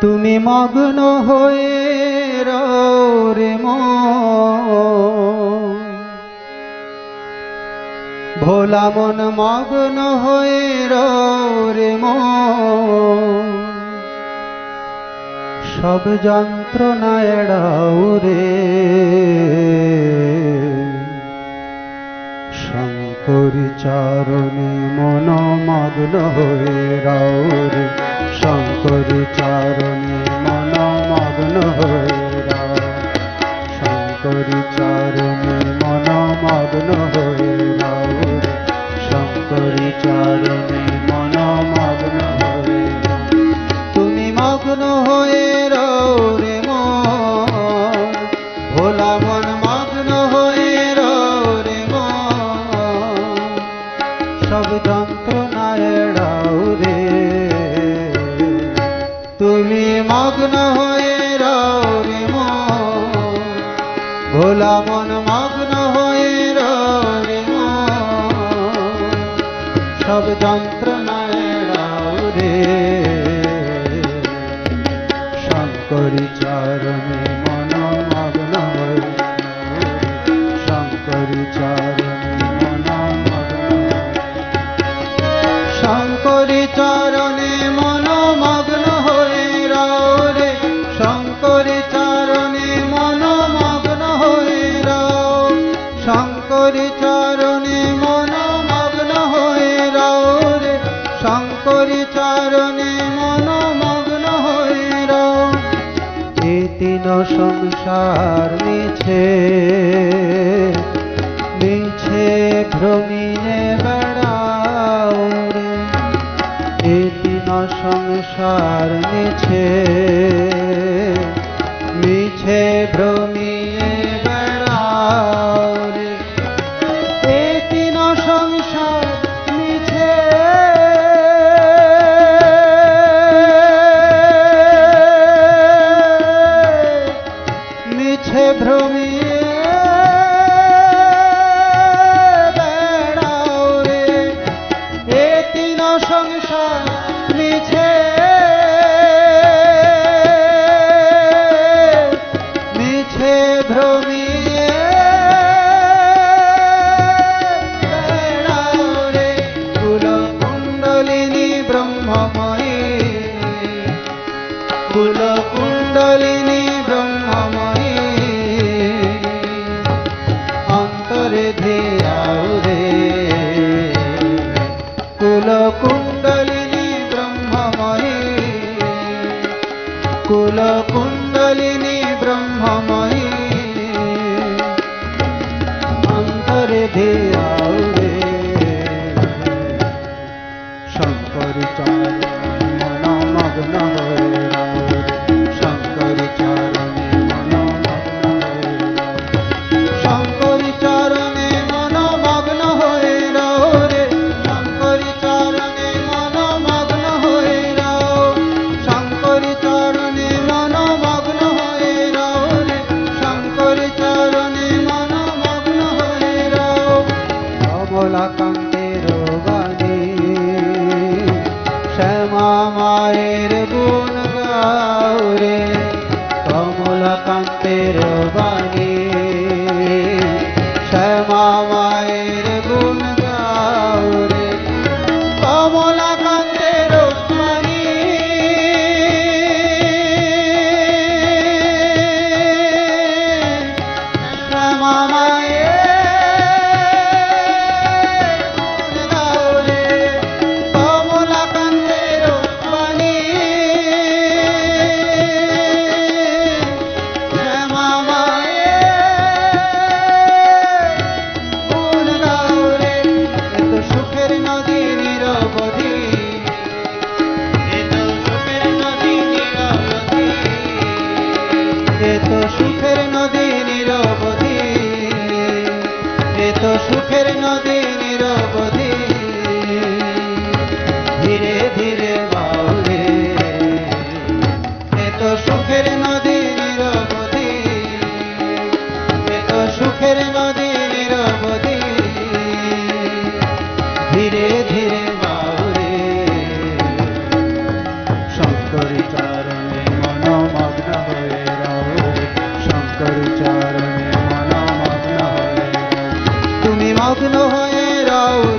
তুমি মগ্ন হয়ে রে ভোলা মন মগ্ন হয়ে রে সব যন্ত্রণা এড়াও রে। শঙ্করী মন মগ্ন হয়ে মন মগ্ন হয়ে রে সব যন্ত্রণায় রে। শঙ্করী চরণে সংসার মিছে মিছে ভ্রমিনে বেড়াও এ দিন সংসার মিছে মিছে ভ্রমিয়ে সংসার মিছে। কুলকুণ্ডলিনী ব্রহ্মময়ী অন্তরে ধিয়াও রে শঙ্কর চরণ মগ্ন Krishna. মগ্ন হয়ে রও